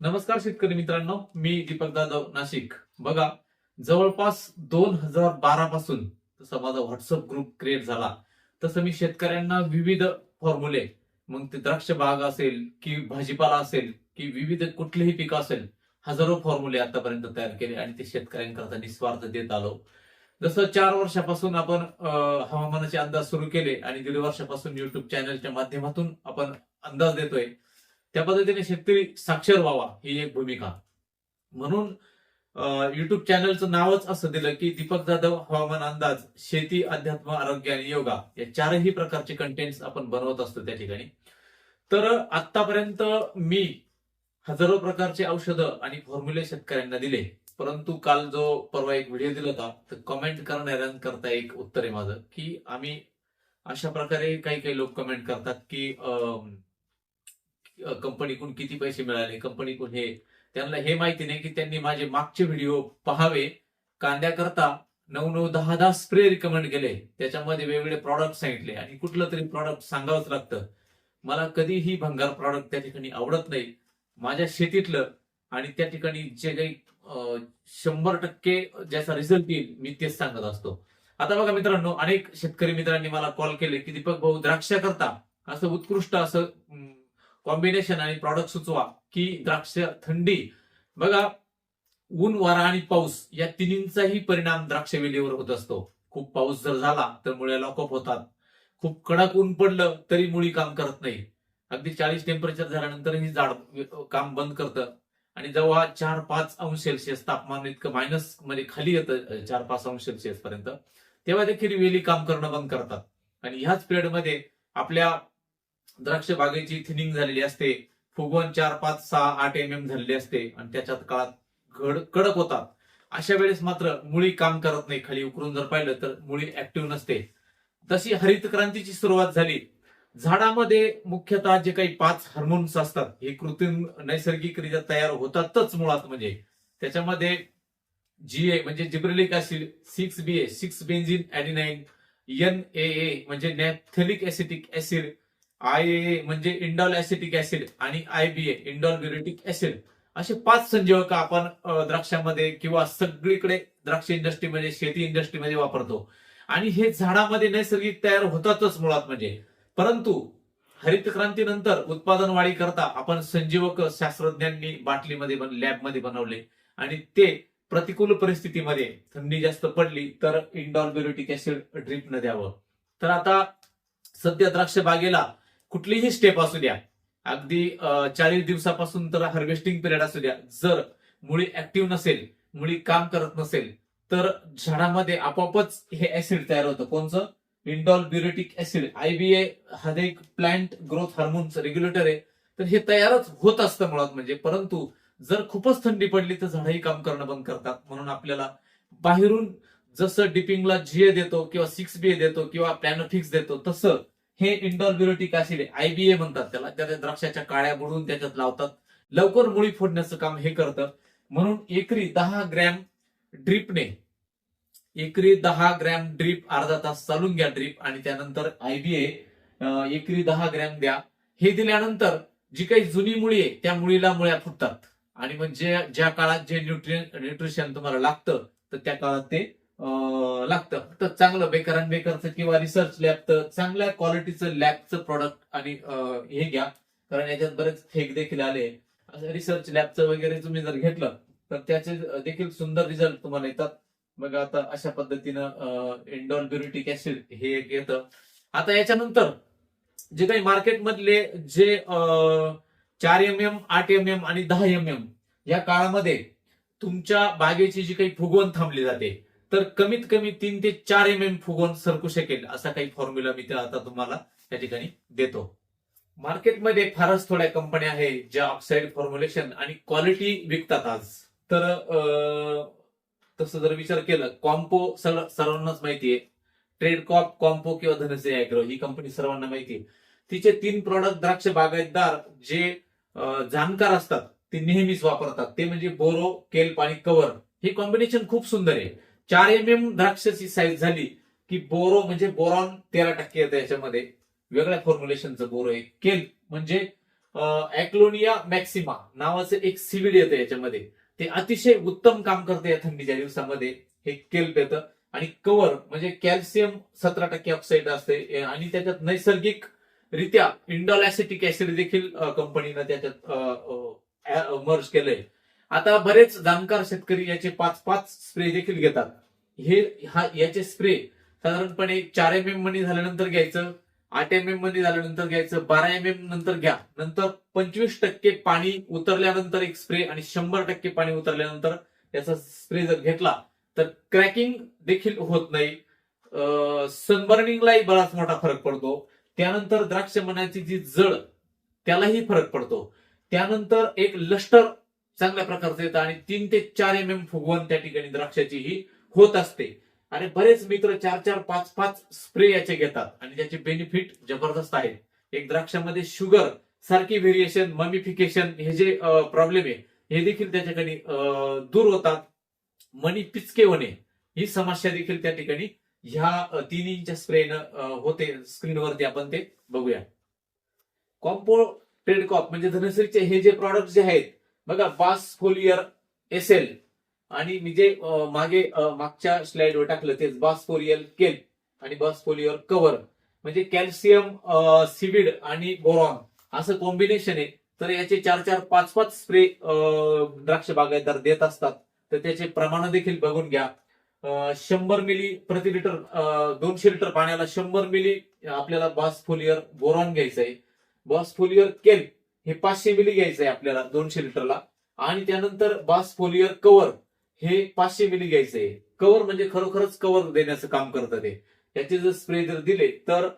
नमस्कार शेतकरी मित्रांनो मी दीपक जाधव नाशिक. बघा जवळपास दोन हजार बारा पासून जसा माझा व्हॉट्सअप ग्रुप क्रिएट झाला. तसं मी शेतकऱ्यांना विविध फॉर्म्युले मग ते द्राक्ष बाग असेल की भाजीपाला असेल की विविध कुठलेही पीक असेल हजारो फॉर्म्युले आतापर्यंत तयार केले आणि ते शेतकऱ्यांकरता निस्वार्थ देत आलो. जसं चार वर्षापासून आपण हवामानाचे अंदाज सुरू केले आणि दीड वर्षापासून युट्यूब चॅनलच्या माध्यमातून आपण अंदाज देतोय त्या पद्धतीने शेतकरी साक्षर व्हावा ही एक भूमिका. म्हणून युट्यूब चॅनलचं नावच असं दिलं की दीपक जाधव हवामान अंदाज शेती अध्यात्म आरोग्य आणि योगा या चारही प्रकारचे कंटेंट आपण बनवत असतो त्या ठिकाणी. तर आतापर्यंत मी हजारो प्रकारचे औषधं आणि फॉर्म्युले शेतकऱ्यांना दिले. परंतु काल जो परवा एक व्हिडिओ दिला होता तर कमेंट करणाऱ्यांकरता एक उत्तर आहे माझं की आम्ही अशा प्रकारे काही काही लोक कमेंट करतात की अं, कंपनीकडून किती पैसे मिळाले कंपनीकडून हे. त्यांना हे माहिती नाही की त्यांनी माझे मागचे व्हिडिओ पहावे. कांद्याकरता नऊ नऊ दहा दहा स्प्रे रिकमेंड केले. त्याच्यामध्ये वेगवेगळे प्रॉडक्ट सांगितले. आणि कुठलं तरी प्रॉडक्ट सांगावंच लागतं. मला कधीही भंगार प्रॉडक्ट त्या ठिकाणी आवडत नाही. माझ्या शेतीतलं आणि त्या ठिकाणी जे काही शंभर टक्के ज्याचा रिझल्ट येईल मी तेच सांगत असतो. आता बघा मित्रांनो अनेक शेतकरी मित्रांनी मला कॉल केले की दीपक भाऊ द्राक्ष करता. असं उत्कृष्ट असं कॉम्बिनेशन आणि प्रॉडक्ट सुचवा की द्राक्ष थंडी बघा ऊन वारा आणि पाऊस या तिन्हींचाही परिणाम द्राक्ष वेलीवर होत असतो. खूप पाऊस जर झाला तर मुळ्या लॉकअप होतात. खूप कडक ऊन पडलं तरी मुळी काम करत नाही. अगदी चाळीस टेम्परेचर झाल्यानंतरही झाड काम बंद करतं. आणि जेव्हा चार पाच अंश सेल्सिअस तापमान इतकं मायनसमध्ये खाली येतं चार पाच अंश सेल्सिअस पर्यंत तेव्हा देखील वेली काम करणं बंद करतात. आणि ह्याच पिरियडमध्ये आपल्या द्राक्ष बागेची थिनिंग झालेली असते. फुगवण चार पाच सहा आठ एम एम झालेली असते. आणि त्याच्यात काळात घड कडक होतात. अशा वेळेस मात्र मुळी काम करत नाही. खाली उकरून जर पाहिलं तर मुळी ऍक्टिव्ह नसते. तशी हरित क्रांतीची सुरुवात झाली. झाडामध्ये मुख्यतः जे काही पाच हार्मोन्स असतात हे कृत्रिम नैसर्गिकरित्या तयार होतातच मुळात म्हणजे. त्याच्यामध्ये जी ए म्हणजे gibberellic acid six B A six benzene adenine N A A म्हणजे naphthalic acetic acid I A म्हणजे इंडॉल ऍसिटिक ऍसिड आणि I B A indole butyric acid असे पाच संजीवक आपण द्राक्षांमध्ये द्राक्षामध्ये किंवा सगळीकडे द्राक्ष इंडस्ट्रीमध्ये म्हणजे शेती इंडस्ट्रीमध्ये वापरतो. आणि हे झाडामध्ये नैसर्गिक तयार होतातच मुळात म्हणजे. परंतु हरित क्रांतीनंतर उत्पादन वाढी करता आपण संजीवक शास्त्रज्ञांनी बाटलीमध्ये बन लॅबमध्ये बनवले. आणि ते प्रतिकूल परिस्थितीमध्ये थंडी जास्त पडली तर इंडॉल ब्युरेटिक ऍसिड ड्रिप न द्यावं. तर आता सध्या द्राक्ष बागेला कुठलीही स्टेप असू द्या. अगदी चाळीस दिवसापासून तर हार्वेस्टिंग पिरियड असू द्या. जर मुळी ऍक्टिव्ह नसेल मुळी काम करत नसेल तर झाडामध्ये आपोआपच हे ऍसिड तयार होतं. कोणचं? इंडॉल ब्युरेटिक ऍसिड आयबीए हा एक प्लांट ग्रोथ हार्मोनचं रेग्युलेटर आहे. तर हे तयारच होत असतं मुळात म्हणजे. परंतु जर खूपच थंडी पडली तर झाडही काम करणं बंद करतात. म्हणून आपल्याला बाहेरून जसं डिपिंगला जीए देतो किंवा सिक्स बी ए देतो किंवा प्लॅनोफिक्स देतो तसं हे इंडॉल ब्युरेटिक ऍसिड आयबीए म्हणतात त्याला. त्या द्राक्षाच्या काळ्या बुडवून त्याच्यात लावतात. लवकर मुळी फोडण्याचं काम हे करतं म्हणून एकरी दहा ग्रॅम ड्रिपने एकरी दहा ग्रॅम ड्रिप अर्धा तास चालून घ्या ड्रिप आणि त्यानंतर आयबीए एकरी दहा ग्रॅम द्या. हे दिल्यानंतर जी काही जुनी मुळी आहे त्या मुळीला मुळ्या फुटतात. आणि म्हणजे ज्या काळात जे न्यूट्रिय न्यूट्रिशन तुम्हाला लागतं तर त्या काळात ते लागतं. तर चांगलं बेकर अँड बेकरचं किंवा रिसर्च लॅबचं चांगल्या क्वालिटीचं लॅबचं प्रॉडक्ट आणि हे घ्या. कारण याच्यात बरेच फेक देखील आले. रिसर्च लॅबचं वगैरे तुम्ही जर घेतलं तर त्याचे देखील सुंदर रिझल्ट तुम्हाला येतात. मग आता अशा पद्धतीनं इंडॉल ब्युरिटिक ऍसिड हे एक येतं. आता याच्यानंतर जे काही मार्केटमधले जे चार एम एम आठ एम एम आणि दहा एम एम या काळामध्ये तुमच्या बागेची जी काही फुगवण थांबली जाते तर कमीत कमी तीन ते चार एम एम फुगवून सरकू शकेल असा काही फॉर्म्युला मी आता तुम्हाला त्या ठिकाणी देतो. मार्केटमध्ये फारच थोड्या कंपन्या आहेत ज्या ऑक्साईड फॉर्म्युलेशन आणि क्वालिटी विकतात आज. तर तसं जर विचार केला कॉम्पो सर्वांनाच माहिती आहे. ट्रेड कॉप कॉम्पो किंवा धनसे अॅग्रो ही कंपनी सर्वांना माहिती आहे. तिचे तीन प्रॉडक्ट द्राक्ष बागायतदार जे जाणकार असतात ते नेहमीच वापरतात. ते म्हणजे बोरो केल्प आणि कवर. हे कॉम्बिनेशन खूप सुंदर आहे. चार एम एम द्राक्षाची साईज झाली की बोरो म्हणजे बोरॉन तेरा टक्के येतं याच्यामध्ये. वेगळ्या फॉर्म्युलेशनचं बोरो आहे केल्प म्हणजे ऍक्लोनिया मॅक्सिमा नावाचं एक सिविड येतं याच्यामध्ये. ते अतिशय उत्तम काम करते या थंडीच्या दिवसामध्ये. हे केल्प येतं. आणि कवर म्हणजे कॅल्शियम सतरा टक्के ऑक्साईड असते. आणि त्याच्यात नैसर्गिक रित्या इंडॉल ऍसिटिक ऍसिड देखील कंपनीनं त्याच्यात मर्ज केलंय. आता बरेच जाणकार शेतकरी याचे पाच पाच स्प्रे देखील घेतात. हे हा याचे स्प्रे साधारणपणे चार एम एममध्ये झाल्यानंतर घ्यायचं आठ एम एममध्ये झाल्यानंतर घ्यायचं बारा एम एम नंतर घ्या. नंतर पंचवीस टक्के पाणी उतरल्यानंतर एक स्प्रे आणि शंभर टक्के पाणी उतरल्यानंतर याचा स्प्रे जर घेतला तर क्रॅकिंग देखील होत नाही. सनबर्निंगलाही बराच मोठा फरक पडतो. त्यानंतर द्राक्ष मनाची जी जड त्यालाही फरक पडतो. त्यानंतर एक लष्टर चांगल्या प्रकारचं येतं आणि तीन ते चार एम एम फुगवण त्या ठिकाणी द्राक्षाची ही होत असते. आणि बरेच मित्र चार चार पाच पाच स्प्रे याचे घेतात आणि त्याचे बेनिफिट जबरदस्त आहे. एक द्राक्षामध्ये शुगर सारखी व्हेरिएशन ममिफिकेशन हे जे प्रॉब्लेम आहे हे देखील त्याच्याकडे दूर होतात. मनी पिचके होणे ही समस्या देखील त्या ठिकाणी ह्या तीन इंच स्प्रेनं होते. स्क्रीनवरती आपण ते बघूया. कॉम्पो ट्रेड कॉप म्हणजे धनश्रीचे हे जे प्रॉडक्ट जे आहेत बघा बास फोलियर एस एल आणि मी जे मागे मागच्या स्लाइडवर टाकलं तेच बास फोलियर केल आणि बास फोलियर कव्हर म्हणजे कॅल्शियम सिविड आणि बोरॉन असं कॉम्बिनेशन आहे. तर याचे चार चार पाच पाच स्प्रे द्राक्ष बागायतदार देत असतात. तर त्याचे प्रमाण देखील बघून घ्या. शंभर मिली प्रति लिटर दोनशे लिटर पाण्याला शंभर मिली आपल्याला बास फोलियर बोरॉन घ्यायचं आहे बॉस फोलियर केल हे पाचशे मिली घ्यायचं आहे आपल्याला दोनशे लिटरला. आणि त्यानंतर बास फोलियर कव्हर हे पाचशे मिली घ्यायचं आहे कव्हर म्हणजे खरोखरच कव्हर देण्याचं काम करतं ते. याचे जर स्प्रे जर दिले तर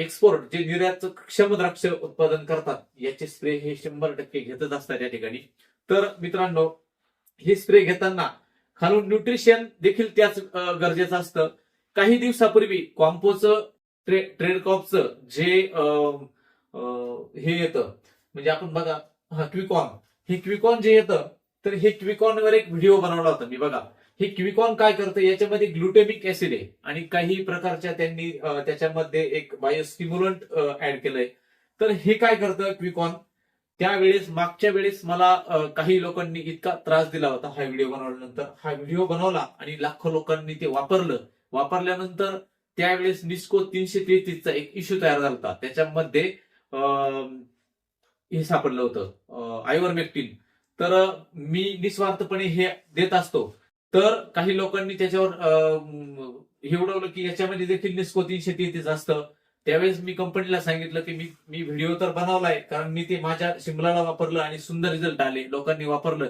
एक्सपोर्ट जे निर्यात क्षम द्राक्ष उत्पादन करतात याचे स्प्रे हे शंभर टक्के घेतच असतात या ठिकाणी. तर मित्रांनो हे स्प्रे घेताना खालून न्यूट्रिशन देखील त्याच गरजेचं असतं. काही दिवसापूर्वी कॉम्पोचं ट्रे ट्रेड कॉपचं जे अं, हे येतं. म्हणजे आपण बघा हा क्विकॉन. हे क्विकॉन जे येतं तर हे क्विकॉनवर एक व्हिडिओ बनवला होता मी बघा. हे क्विकॉन काय करतं याच्यामध्ये ग्लुटेमिक ऍसिड आहे आणि काही प्रकारच्या त्यांनी त्याच्यामध्ये एक बायोस्टिम्युलंट ऍड केलंय. तर हे काय करतं क्विकॉन? त्यावेळेस मागच्या वेळेस मला काही लोकांनी इतका त्रास दिला होता हा व्हिडिओ बनवल्यानंतर. हा व्हिडिओ बनवला आणि लाखो लोकांनी ते वापरलं. वापरल्यानंतर त्यावेळेस निस्को तीनशे तेहतीसचा एक इश्यू तयार झाला होता. त्याच्यामध्ये हे सापडलं होतं. आयवरमेक्टिन तर मी निस्वार्थपणे हे देत असतो. तर काही लोकांनी त्याच्यावर हे उडवलं की याच्यामध्ये देखील निस्कोतीन शेती तेहतीस असतं. त्यावेळेस मी कंपनीला सांगितलं की मी मी व्हिडिओ तर बनवलाय कारण मी ते माझ्या शिमलाला वापरलं आणि सुंदर रिझल्ट आले लोकांनी वापरलं.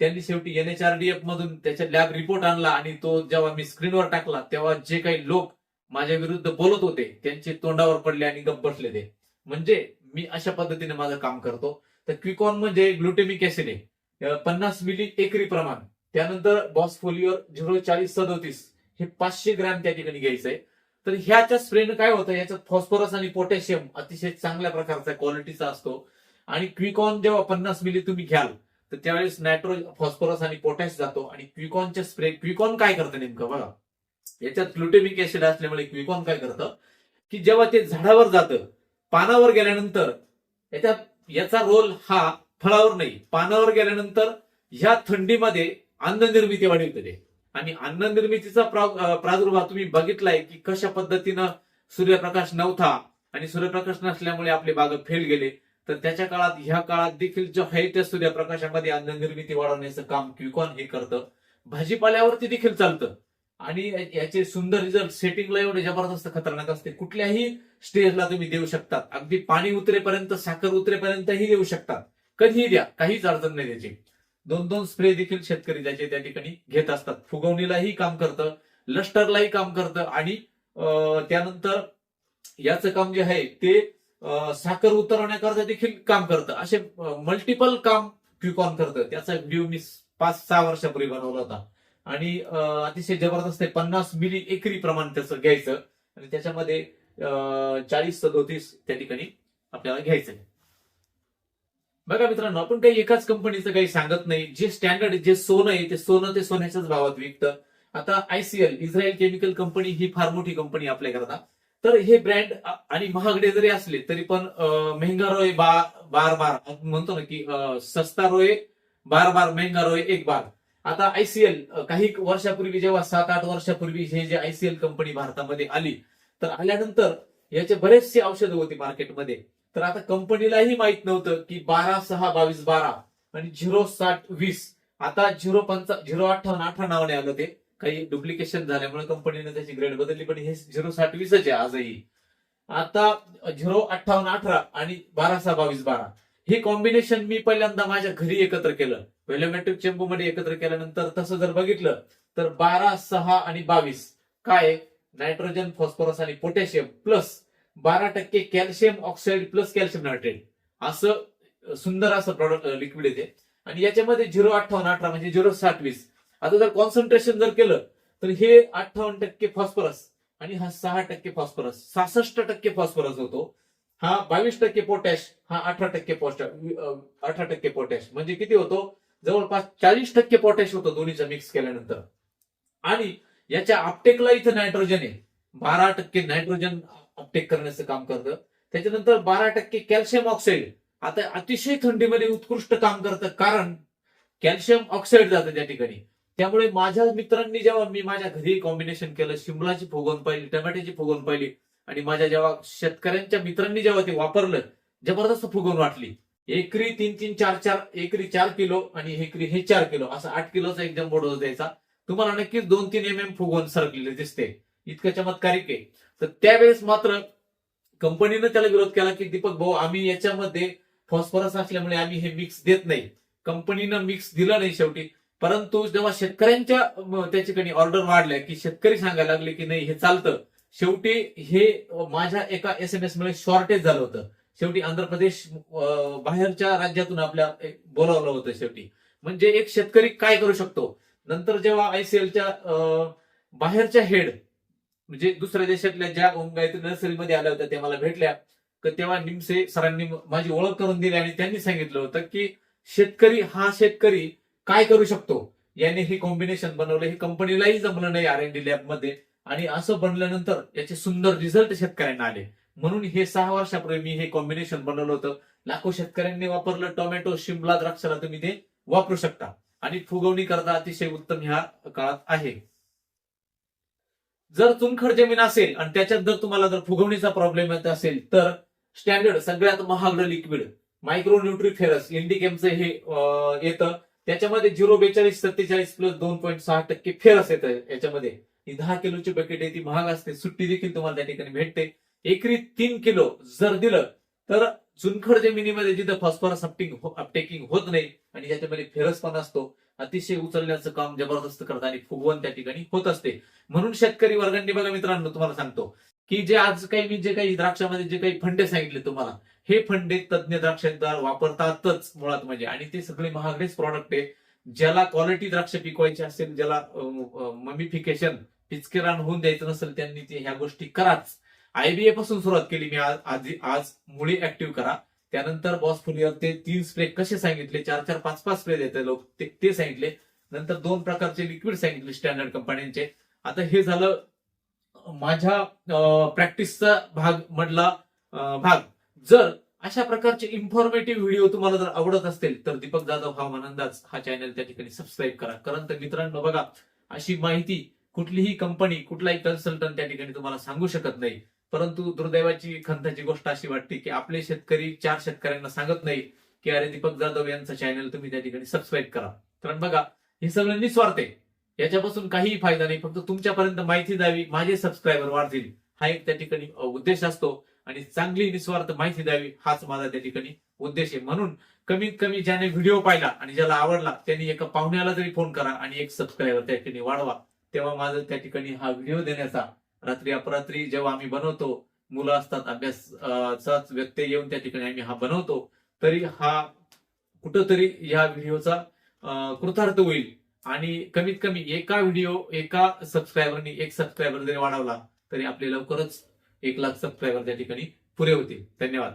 त्यांनी शेवटी एनएचआरडीएफ मधून त्याचा लॅब रिपोर्ट आणला आणि तो जेव्हा मी स्क्रीनवर टाकला तेव्हा जे काही लोक माझ्या विरुद्ध बोलत होते त्यांचे तोंडावर पडले आणि गप बसले ते. म्हणजे मी अशा पद्धतीने माझं काम करतो. तर क्विकॉन म्हणजे ग्लुटेमिक ऍसिड आहे. पन्नास मिली एकरी प्रमाण. त्यानंतर बॉसफोलिओर झिरो चाळीस सदोतीस हे पाचशे ग्रॅम त्या ठिकाणी घ्यायचं आहे. तर ह्याच्या स्प्रेनं काय होतं? याच्यात फॉस्फरस आणि पोटॅशियम अतिशय चांगल्या प्रकारचा क्वालिटीचा असतो. आणि क्विकॉन जेव्हा पन्नास मिली तुम्ही घ्याल तर त्यावेळेस नायट्रो फॉस्फरस आणि पोटॅश जातो. आणि क्विकॉनच्या स्प्रे क्विकॉन काय करतं नेमकं बघा? याच्यात ग्लुटेमिक ऍसिड असल्यामुळे क्विकॉन काय करतं? की जेव्हा ते झाडावर जातं पानावर गेल्यानंतर याच्यात याचा रोल हा फळावर नाही. पानावर गेल्यानंतर ह्या थंडीमध्ये अन्न निर्मिती वाढवते. आणि अन्न निर्मितीचा प्रादुर्भाव तुम्ही बघितलाय की कशा पद्धतीनं सूर्यप्रकाश नव्हता आणि सूर्यप्रकाश नसल्यामुळे आपले बाग फेल गेले तर त्याच्या काळात ह्या काळात देखील जो आहे त्या सूर्यप्रकाशामध्ये अन्न निर्मिती वाढवण्याचं काम क्विकॉन हे करतं. भाजीपाल्यावरती देखील चालतं. आणि याचे सुंदर रिझल्ट सेटिंगला एवढे जबरदस्त खतरनाक असते. कुठल्याही स्टेजला तुम्ही देऊ शकतात. अगदी पाणी उतरेपर्यंत साखर उतरेपर्यंतही देऊ शकतात. कधीही द्या काहीच अडचण नाही त्याची. दोन दोन स्प्रे देखील शेतकरी त्याचे त्या ठिकाणी घेत असतात. फुगवणीलाही काम करतं लष्टरलाही काम करतं आणि त्यानंतर याचं काम जे आहे ते साखर उतरवण्याकरता देखील काम करतं. असे मल्टिपल काम क्विकॉन करतं. त्याचा व्ह्यू मी पाच सहा वर्षापूर्वी बनवला होता. आणि अतिशय जबरदस्त आहे. पन्नास मिली एकरी प्रमाण त्याचं घ्यायचं. आणि त्याच्यामध्ये चाळीस सदोतीस त्या ठिकाणी आपल्याला घ्यायचं बघा मित्रांनो आपण काही एकाच कंपनीचं काही सांगत नाही. जे स्टँडर्ड जे सोनं आहे ते सोनं ते सोन्याच्याच भावात विकतं. आता आयसीएल इस्रायल केमिकल कंपनी ही फार मोठी कंपनी आपल्याकरता तर हे ब्रँड आणि महागडे जरी असले तरी पण मेहंगा रोय बा बार बार. आपण म्हणतो ना की सस्ता रोय बार बार मेहंगा रोय एक बार. आता आयसीएल काही वर्षापूर्वी जेव्हा सात आठ वर्षापूर्वी हे जे आयसीएल कंपनी भारतामध्ये आली तर आल्यानंतर याचे बरेचसे औषधं होती मार्केटमध्ये. तर आता कंपनीलाही माहीत नव्हतं की बारा सहा बावीस बारा आणि झिरो साठ वीस आता झिरो पंचा झिरो अठ्ठावन्न अठरा नावाने आलं ते. काही डुप्लिकेशन झाल्यामुळे कंपनीने त्याची ग्रेड बदलली पण हे झिरो साठ वीसच आहे आजही. आता झिरो अठ्ठावन्न अठरा आणि बारा सहा बावीस बारा हे कॉम्बिनेशन मी पहिल्यांदा माझ्या घरी एकत्र केलं. व्हॅलोमॅट्रिक चेंबू मध्ये एकत्र केल्यानंतर तसं जर बघितलं तर बारा सहा आणि बावीस. काय? नायट्रोजन फॉस्फरस आणि पोटॅशियम प्लस बारा टक्के calcium oxide plus calcium nitrate असं सुंदर असं प्रॉडक्ट लिक्विड येते. आणि याच्यामध्ये झिरो अठ्ठावन्न अठरा म्हणजे झिरो साठ वीस. आता जर कॉन्सन्ट्रेशन जर केलं तर हे अठ्ठावन्न टक्के फॉस्फरस आणि हा सहा टक्के फॉस्फरस सहासष्ट टक्के फॉस्फरस होतो. हा बावीस टक्के पोटॅश हा अठरा टक्के अठरा टक्के पोटॅश म्हणजे किती होतो? जवळपास चाळीस टक्के पोटॅश होतो दोन्हीचा मिक्स केल्यानंतर. आणि याच्या अपटेकला इथं नायट्रोजन आहे. बारा टक्के नायट्रोजन अपटेक करण्याचं काम करतं. त्याच्यानंतर बारा टक्के कॅल्शियम ऑक्साईड आता अतिशय थंडीमध्ये उत्कृष्ट काम करतं कारण कॅल्शियम ऑक्साईड जातं त्या ठिकाणी. त्यामुळे माझ्या मित्रांनी जेव्हा मी माझ्या घरी कॉम्बिनेशन केलं शिमलाची फुगवून पाहिली टमाट्याची फुगवून पाहिली आणि माझ्या जेव्हा शेतकऱ्यांच्या मित्रांनी जेव्हा ते वापरलं जबरदस्त फुगवून वाटली. एकरी तीन तीन चार चार एकरी चार किलो आणि एकरी हे चार किलो असं आठ किलोचा एकदम जम्बो डोस द्यायचा. तुम्हाला नक्कीच दोन तीन एम एम फुगवून सरकलेले दिसते. इतकं चमत्कारिक आहे. तर त्यावेळेस मात्र कंपनीनं त्याला विरोध केला की दीपक भाऊ आम्ही याच्यामध्ये फॉस्फरस असल्यामुळे आम्ही हे मिक्स देत नाही. कंपनीनं मिक्स दिलं नाही शेवटी. परंतु जेव्हा शेतकऱ्यांच्या त्याच्याकडे ऑर्डर वाढल्या की शेतकरी सांगायला लागले की नाही हे चालतं. शेवटी हे माझ्या एका एस एम एस मुळे शॉर्टेज झालं होतं. शेवटी आंध्र प्रदेश बाहेरच्या राज्यातून आपल्या बोलावलं होतं शेवटी. म्हणजे एक शेतकरी काय करू शकतो? नंतर जेव्हा आयसीएलच्या बाहेरच्या हेड म्हणजे दुसऱ्या देशातल्या ज्या गायत्री नर्सरीमध्ये आल्या होत्या त्या मला भेटल्या. तर तेव्हा निमसे सरांनी माझी ओळख करून दिली आणि त्यांनी सांगितलं होतं की शेतकरी हा शेतकरी काय करू शकतो? याने हे कॉम्बिनेशन बनवलं. हे कंपनीलाही जमलं नाही आर एन डी लॅबमध्ये आणि असं बनल्यानंतर याचे सुंदर रिझल्ट शेतकऱ्यांना आले. म्हणून हे सहा वर्षापूर्वी मी हे कॉम्बिनेशन बनवलं होतं. लाखो शेतकऱ्यांनी वापरलं टोमॅटो शिमला द्राक्षाला तुम्ही ते वापरू शकता. आणि फुगवणी करता अतिशय उत्तम ह्या काळात आहे. जर चुनखड जमीन असेल आणि त्याच्यात जर तुम्हाला जर फुगवणीचा प्रॉब्लेम येत असेल तर स्टँडर्ड सगळ्यात महागडं लिक्विड मायक्रो न्यूट्रीफेरस इंडिकेमचं हे येतं. त्याच्यामध्ये झिरो बेचाळीस सत्तेचाळीस प्लस दोन पॉईंट सहा टक्के फेरस येतं याच्यामध्ये. ही दहा किलोची बकेट आहे ती महाग असते. सुट्टी देखील तुम्हाला त्या ठिकाणी भेटते. एकरी तीन किलो जर दिलं तर चुनखड जमिनीमध्ये जिथं फॉस्फरस अपटिंग अपटेकिंग होत नाही आणि याच्यामध्ये फेरस पण असतो अतिशय उचलण्याचं काम जबरदस्त करतात आणि फुगवण त्या ठिकाणी होत असते. म्हणून शेतकरी वर्गांनी बघा मित्रांनो तुम्हाला सांगतो की जे आज काही मी जे काही द्राक्षामध्ये जे काही फंडे सांगितले तुम्हाला हे फंडे तज्ज्ञ द्राक्षदार वापरतातच मुळात म्हणजे. आणि ते सगळे महागडेच प्रॉडक्ट आहे ज्याला क्वालिटी द्राक्ष पिकवायची असेल ज्याला ममिफिकेशन पिचकेरान होऊन द्यायचं नसेल त्यांनी ते ह्या गोष्टी कराच. आयबीए पासून सुरुवात केली मी आज आज- आज मुळी ऍक्टिव्ह करा. त्यानंतर बॉस फुलीवर ते तीन स्प्रे कसे सांगितले? चार चार पाच पाच स्प्रे देते लोक. ते सांगितले. नंतर दोन प्रकारचे लिक्विड सांगितले स्टँडर्ड कंपन्यांचे आता हे झालं माझ्या प्रॅक्टिसचा भाग मधला भाग. जर अशा प्रकारचे इन्फॉर्मेटिव्ह व्हिडिओ तुम्हाला जर आवडत असतील तर दीपक जाधव हवामान अंदाज हा चॅनल त्या ठिकाणी सबस्क्राईब करा. कारण तर मित्रांनो बघा अशी माहिती कुठलीही कंपनी कुठलाही कन्सल्टंट त्या ठिकाणी तुम्हाला सांगू शकत नाही. परंतु दुर्दैवाची खंताची गोष्ट अशी वाटते की आपले शेतकरी चार शेतकऱ्यांना सांगत नाही की अरे दीपक जाधव यांचं चॅनल तुम्ही त्या ठिकाणी सबस्क्राईब करा. कारण बघा हे सगळं निस्वार्थ आहे. याच्यापासून काहीही फायदा नाही फक्त तुमच्यापर्यंत माहिती द्यावी माझे सबस्क्रायबर वाढतील. हा एक त्या ठिकाणी उद्देश असतो आणि चांगली निस्वार्थ माहिती द्यावी हाच माझा त्या ठिकाणी उद्देश आहे. म्हणून कमीत कमी ज्याने व्हिडिओ पाहिला आणि ज्याला आवडला त्यांनी एका पाहुण्याला तरी फोन करा आणि एक सबस्क्रायबर त्या ठिकाणी वाढवा. तेव्हा माझं त्या ठिकाणी हा व्हिडिओ देण्याचा रात्री अपरात्री जेव्हा आम्ही बनवतो मुलं असतात अभ्यासाच व्यत्यय येऊन त्या ठिकाणी आम्ही हा बनवतो. तरी हा कुठंतरी या व्हिडिओचा कृतार्थ होईल. आणि कमीत कमी एका व्हिडिओ एका सबस्क्रायबरनी एक सबस्क्रायबर जरी वाढवला तरी आपले लवकरच एक लाख सबस्क्रायबर त्या ठिकाणी पुरे होतील. धन्यवाद.